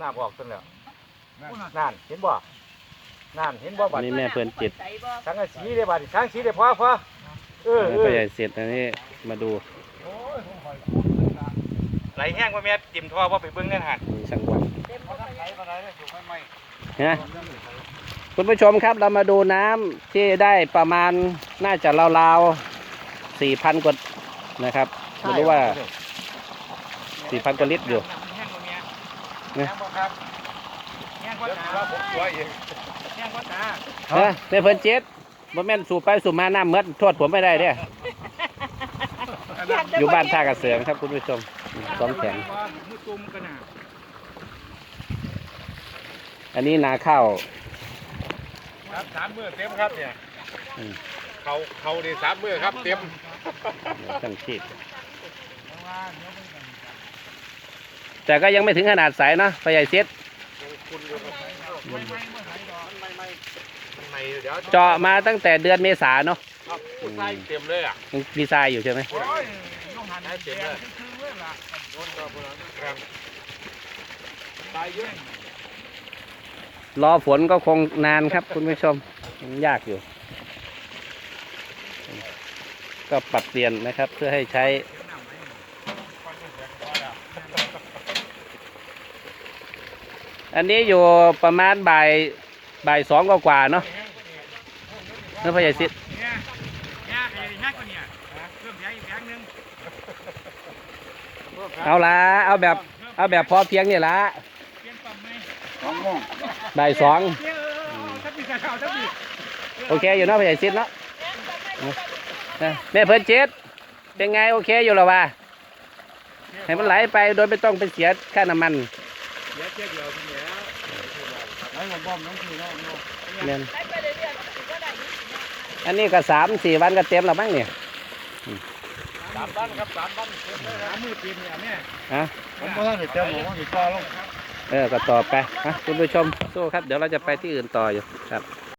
น้ำออกจนแล้วนั่นเห็นบ่นั่นเห็นบ่อับันดนี้แม่เพิ่นจิตทั้งสีเลยบัดทั้งสีเลยพอพอเออเอพ่ออใหญ่เสร็จอันนี้มาดูไหลแห้งว่าแม่จิ้มท่อว่าไปเบิ่งนั่นฮะมีช่างวันนะคุณผู้ชมครับเรามาดูน้ำที่ได้ประมาณน่าจะราวๆสี่พันกว่านะครับไม่รู้ว่าสี่พันกว่าลิตรอยู่แห้งกว่าแม่ นะแห้งบ่ครับแห้งกว่าตาผมตัวเองแห้งกว่าตาฮะแม่เพิ่นเจ็ดบ่แม่นสูบไปสูบมาน้ำเมดโทษผมไม่ได้เด้ออยู่บ้านท่ากระเสืองครับคุณผู้ชมสองแขนมือตุ่มกันน่ะอันนี้นาข้าวครับสามมือเต็มครับเนี่ยอืมเขาเขาดีสามมือครับเต็มช่างชีพ แต่ก็ยังไม่ถึงขนาดใสเนาะพ่อใหญ่เซ็ตคุณอยู่ครับไม่ไม่ไม่ไม่ไม่เดี๋ยวเจาะมาตั้งแต่เดือนเมษาเนาะครับใส่เต็มเลยอะยังดีไซน์อยู่ใช่ไหมโอ้ยลงหันใส่เต็มเลยคือเว้ยล่ะโดนกับพวกนั้นครับตายเยอะรอฝนก็คงนานครับคุณผู้ชมยังยากอยู่ ก็ปรับเปลี่ยนนะครับเพื่อให้ใช้ อันนี้อยู่ประมาณบ่ายบ่ายสองกว่าๆเนาะเนื้อพยาซิดเนี่ยเนี่ยไอ้แห้งกว่าเนี่ยเพิ่มแห้งอีกแห้งหนึงเอาละเอาแบบเอาแบบพอเพียงนี่ละเปลี่ยนปั๊มไหมบ่ายสองโอเคอยู่เนาะพยาซิดเนาะนะแม่เพิ่นเจ็ดเป็นไงโอเคอยู่หรอวะให้มันไหลไปโดยไม่ต้องไปเสียค่าน้ำมัน เดี๋ยวเจ๊เดียวทีเดียวไอ้ผมบอมน้องคือน้องน้องเนี่ยอันนี้ก็สามสี่วันก็เต็มแล้วมั้งเนี่ยสามบ้านครับสามบ้านเต็มเลยหามือปีนเนี่ยแม่ฮะผมก็ได้เต็มผมก็ติดต่อลงเออก็ต่อไปฮะคุณผู้ชมสู้ครับ เดี๋ยวเราจะไปที่อื่นต่ออยู่ครับ